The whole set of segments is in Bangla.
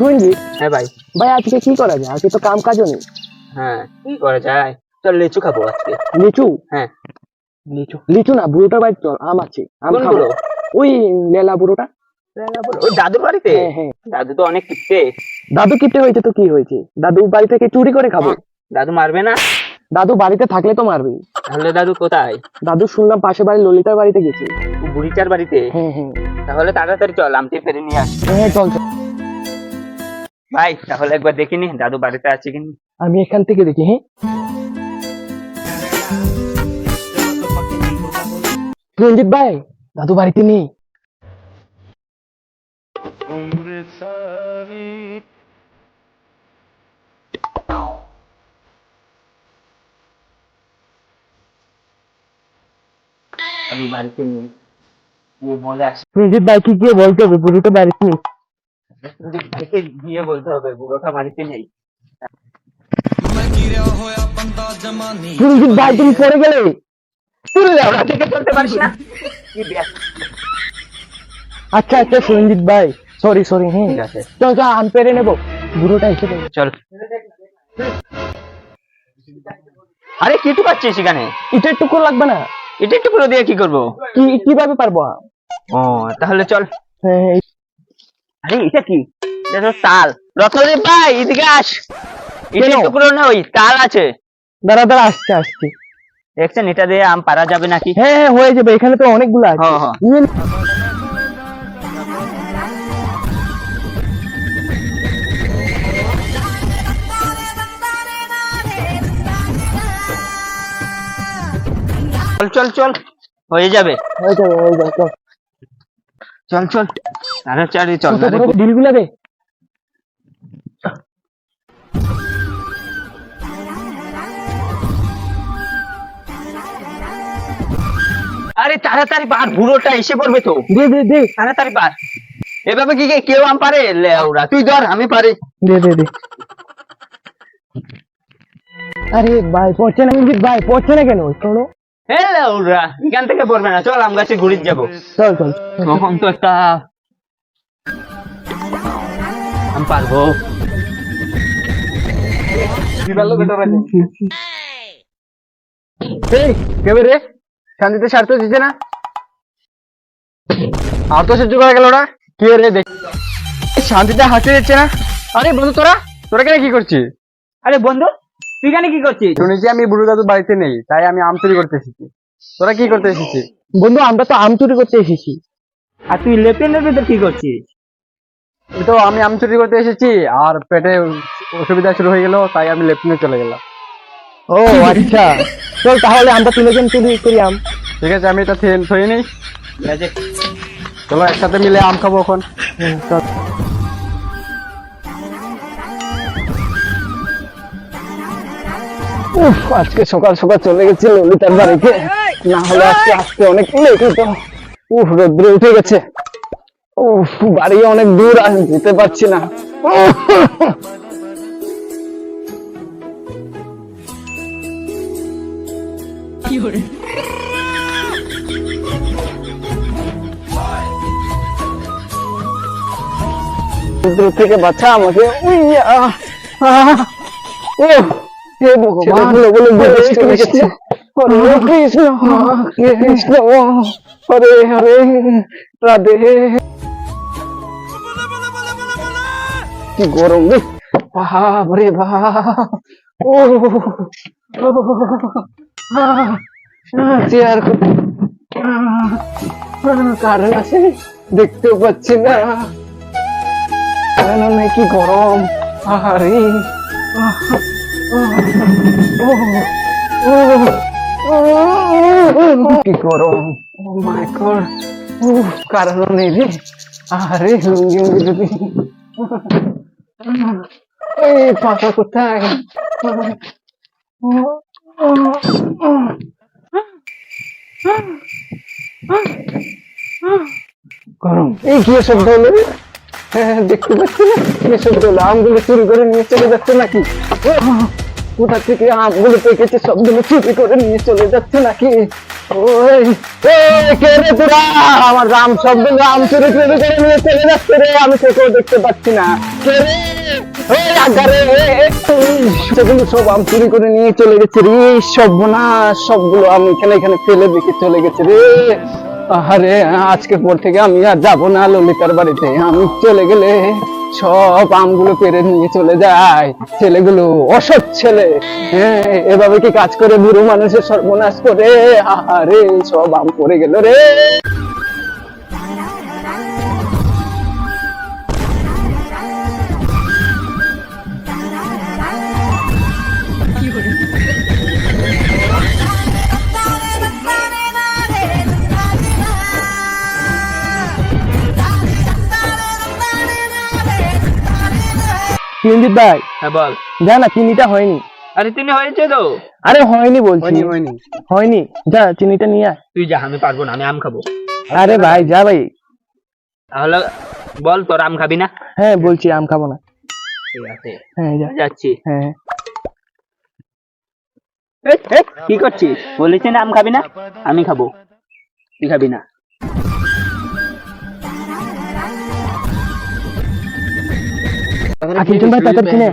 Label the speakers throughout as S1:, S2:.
S1: রঞ্জিত
S2: হ্যাঁ ভাই।
S1: ভাই আজকে কি করা যায়? আজকে তো কাম কাজও নেই।
S2: হ্যাঁ কি করা যায়? চল লিচু খাব আজকে।
S1: লিচু?
S2: হ্যাঁ।
S1: লিচু। লিচু না বুড়োটার বাড়ি চল আম আছে আম খাব। ওই লেলা বুড়োটা।
S2: ওই দাদুর বাড়িতে?
S1: হ্যাঁ হ্যাঁ।
S2: দাদু তো অনেক কিপটে।
S1: দাদু কিপটে হয়েছে তো কি হয়েছে? দাদু বাড়ি থেকে চুরি করে খাব।
S2: দাদু মারবে না?
S1: দাদু বাড়িতে থাকলে তো মারবে
S2: তাহলে দাদু কোথায়?
S1: দাদু শুনলাম পাশে বাড়ি ললিতার বাড়িতে গেছে।
S2: বুড়িটার বাড়িতে?
S1: হ্যাঁ হ্যাঁ।
S2: তাহলে তাড়াতাড়ি চল আমটি ফেরে নিয়ে আস
S1: হ্যাঁ চল চল।
S2: ভাই তাহলে একবার দেখিনি দাদু বাড়িতে আছে কিনা
S1: আমি এখান থেকে দেখি হ্যাঁ? রঞ্জিত ভাই? দাদু বাড়িতে নেই।
S2: আমি বাড়িতে নেই।
S1: রঞ্জিত ভাই কি গিয়ে বলতে হবে? বুড়োটা বাড়িতে নেই।
S2: গিয়ে বলতে হবে বুড়োটা বাড়িতে নেই।
S1: রঞ্জিত ভাই তুমি পড়ে গেলে? পড়ে যাও
S2: ওরা থেকে চলতে পারিস না।
S1: আচ্ছা আচ্ছা ভাই সরি সরি হ্যাঁ।
S2: ঠিক আছে।
S1: চল চল আম পেরে নেব। বুড়োটা এসে
S2: চল। আরে কি টু পাচ্ছিস সেখানে
S1: এটা একটু করে লাগবে না?
S2: এটা একটু দিয়ে কি করব?
S1: কি কীভাবে পারব?
S2: ও তাহলে চল।
S1: হ্যাঁ হ্যাঁ,
S2: আরে এটা কি? এটা তো তাল। রত্নদেব ভাই এদিকে আস। এটা টুকরো না ওই তাল আছে।
S1: দাঁড়া দাঁড়া আসছে আসছে।
S2: দেখছেন এটা দিয়ে আম পারা যাবে নাকি?
S1: হ্যাঁ হ্যাঁ হয়ে যাবে এখানে তো অনেকগুলো আছে।
S2: হ্যাঁ, হ্যাঁ। চল চল চল। হয়ে যাবে।
S1: হয়ে যাবে হয়ে যাবে চল।
S2: চল চল। তাড়াতাড়ি চল নারে
S1: দে।
S2: আরে তাড়াতাড়ি পার বুড়োটা এসে পড়বে তো।
S1: দে দে দে।
S2: তাড়াতাড়ি পার। এভাবে কি কেউ আম পারে? তুই ধর আমি পারি।
S1: দে দে দে। আরে ভাই পড়ছে না ভাই পড়ছে না কেন? চলো
S2: এখান থেকে পড়বে না চল আম গাছে ঘুরিয়ে যাব।
S1: চল চল।
S2: তখন তো একটা আমি পারব।
S1: কেবে রে? শান্তিতে স্বার্থ দিচ্ছে না? আর তো সহ্য করা গেল না? কে রে দেখ। শান্তিতে হাসতে দিচ্ছে না? আরে বন্ধু তোরা? তোরা কেন কি করছিস?
S2: আরে বন্ধু তুই এখানে কি করছিস?
S1: শুনেছি আমি বুড়ো দাদু বাড়িতে নেই তাই আমি আম চুরি করতে এসেছি। তোরা কি করতে এসেছিস? বন্ধু আমরা তো আম চুরি করতে এসেছি।
S2: আর তুই লেফটেন্টের তো কি করছিস?
S1: তো আমি আম চুরি করতে এসেছি আর পেটে অসুবিধা শুরু হয়ে গেল তাই আমি লেফটিনে চলে গেলাম। ও আচ্ছা। চল তাহলে আমরা তিনজন চুরি করি আম। ঠিক আছে আমি এটা নেই।
S2: ঠিক
S1: চলো একসাথে মিলে আম খাব এখন। উফ আজকে সকাল সকাল চলে গেছি ললিতার বাড়িতে। না হলে আজকে আসতে অনেক লেট হতো। উফ রোদ্রে উঠে গেছে। উফ বাড়ি অনেক দূর আর যেতে পারছি না। রোদ্র থেকে বাঁচা আমাকে কৃষ্ণ কৃষ্ণ হরে হরে রাধে। কি গরম রে। বাপ রে বাপ ও। চেয়ার কারণ আছে, দেখতেও পাচ্ছি না। কারণ কি গরম? আরে কি গরম। Oh my God. কারণ নেই রে। আরে লুঙ্গি যদি এই পাতা কোথায়? গরম। এই কি শব্দ হলো? হ্যাঁ দেখতে পাচ্ছি না। কি শব্দ হলো? আমগুলো চুরি করে নিয়ে চলে যাচ্ছে নাকি? কোথা থেকে আমগুলো পেকেছে সবগুলো চুরি করে নিয়ে চলে যাচ্ছে নাকি? ওই কে রে তোরা? আমার রাম সবগুলো আম চুরি চুরি করে নিয়ে চলে যাচ্ছে রে, আমি তোকেও দেখতে পাচ্ছি না। কে রে? সেগুলো সব আম চুরি করে নিয়ে চলে গেছে রে, সর্বনাশ, সবগুলো আম এখানে এখানে ফেলে রেখে চলে গেছে রে। আরে আজকের পর থেকে আমি আর যাব না ললিতার বাড়িতে, আমি চলে গেলে সব আমগুলো পেরে নিয়ে চলে যায়। ছেলেগুলো অসৎ ছেলে। হ্যাঁ এভাবে কি কাজ করে বুড়ো মানুষের সর্বনাশ করে? আরে সব আম পড়ে গেল রে।
S3: ভাই
S2: হ্যাঁ বল।
S3: যা না চিনিটা হয়নি।
S2: আরে তিনি হয়েছে তো।
S3: আরে হয়নি বলছি।
S1: হয়নি হয়নি।
S3: হয়নি। যা চিনিটা নিয়ে আয়।
S2: তুই যা আমি পারব না আমি আম খাব।
S3: আরে ভাই যা ভাই।
S2: তাহলে বল তোর আম খাবি না?
S3: হ্যাঁ বলছি আম খাব না।
S2: ঠিক আছে।
S3: হ্যাঁ যা।
S2: যাচ্ছি।
S3: হ্যাঁ।
S2: কি করছিস? বলেছি না আম খাবি না? আমি খাব। তুই খাবি না?
S3: কিঞ্চন ভাই তাড়াতাড়ি কিনে।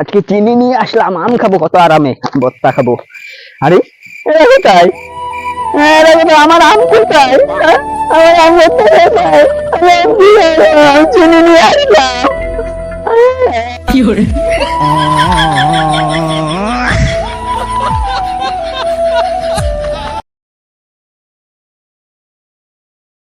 S1: আজকে চিনি নিয়ে আসলাম আম খাব কত আরামে বত্তা খাব। আরে এরা কোথায়? এরা কোথায় আমার আম কোথায়? আমার আম কোথায়? চিনি নিয়ে আসলাম।